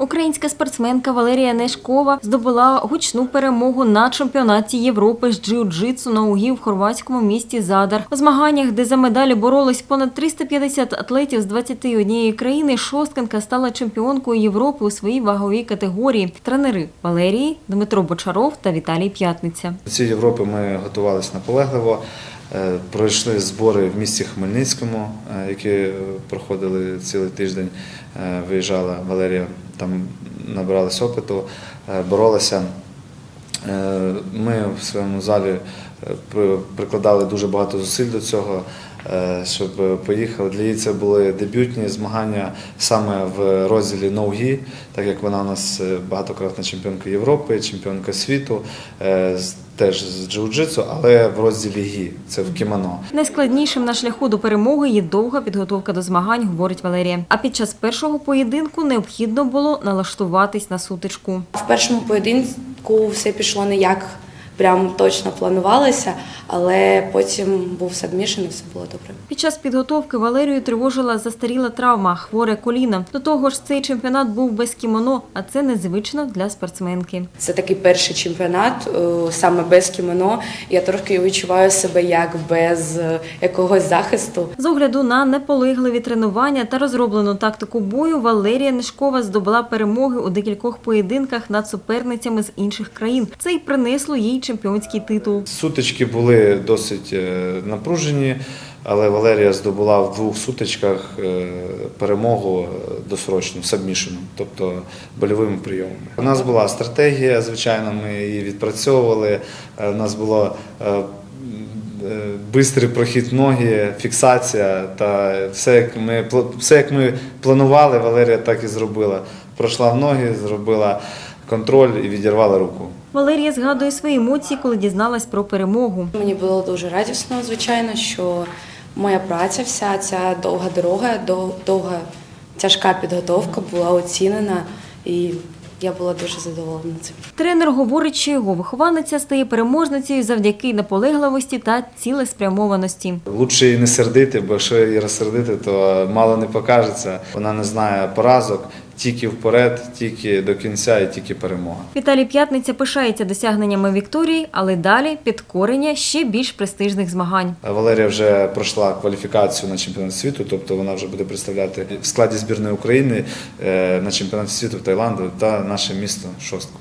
Українська спортсменка Валерія Нешкова здобула гучну перемогу на чемпіонаті Європи з джиу-джитсу на угі в хорватському місті Задар. У змаганнях, де за медалі боролись понад 350 атлетів з 21 країни, шосткинка стала чемпіонкою Європи у своїй ваговій категорії. Тренери Валерії Дмитро Бочаров та Віталій П'ятниця. До цієї Європи ми готувалися наполегливо. Е, Пройшли збори в місті Хмельницькому, е, які проходили цілий тиждень. Е, Виїжджала Валерія, там набиралась опиту, боролися. Е, Ми в своєму залі е, прикладали дуже багато зусиль до цього, е, щоб поїхали. Для її це були дебютні змагання саме в розділі ноугі, так як вона у нас е, багатократна чемпіонка Європи, чемпіонка світу, е, теж з джиу-джитсу, але в розділі гі, це в кімоно. Найскладнішим на шляху до перемоги є довга підготовка до змагань, говорить Валерія. А під час першого поєдинку необхідно було налаштуватись на сутичку. В першому поєдинку все пішло не як прям точно планувалося, але потім був сабмішн і все було добре. Під час підготовки Валерію тривожила застаріла травма, хворе коліно. До того ж, цей чемпіонат був без кімоно, а це незвично для спортсменки. Це такий перший чемпіонат е, саме без кімоно. Я трохи відчуваю себе як без е, якогось захисту. З огляду на неполегливі тренування та розроблену тактику бою, Валерія Нишкова здобула перемоги у декількох поєдинках над суперницями з інших країн. Це й принесло їй чемпіонський титул. Сутички були досить е, напружені, але Валерія здобула в двох сутичках е, перемогу е, досрочну, сабмішену, тобто больовими прийомами. У нас була стратегія, звичайно, ми її відпрацьовували. У нас було Бистрий прохід ноги, фіксація та все як ми все як ми планували, Валерія так і зробила. Пройшла в ноги, зробила контроль і відірвала руку. Валерія згадує свої емоції, коли дізналась про перемогу. Мені було дуже радісно, звичайно, що моя праця, вся ця довга дорога, дов- довга тяжка підготовка була оцінена, і я була дуже задоволена цим. Тренер говорить, що його вихованиця стає переможницею завдяки наполегливості та цілеспрямованості. Лучше її не сердити, бо якщо її розсердити, то мало не покажеться. Вона не знає поразок, тільки вперед, тільки до кінця і тільки перемога. Віталій П'ятниця пишається досягненнями Вікторії, але далі підкорення ще більш престижних змагань. Валерія вже пройшла кваліфікацію на чемпіонат світу, тобто вона вже буде представляти в складі збірної України е, на чемпіонаті світу в Таїланду та наше місто Шостку.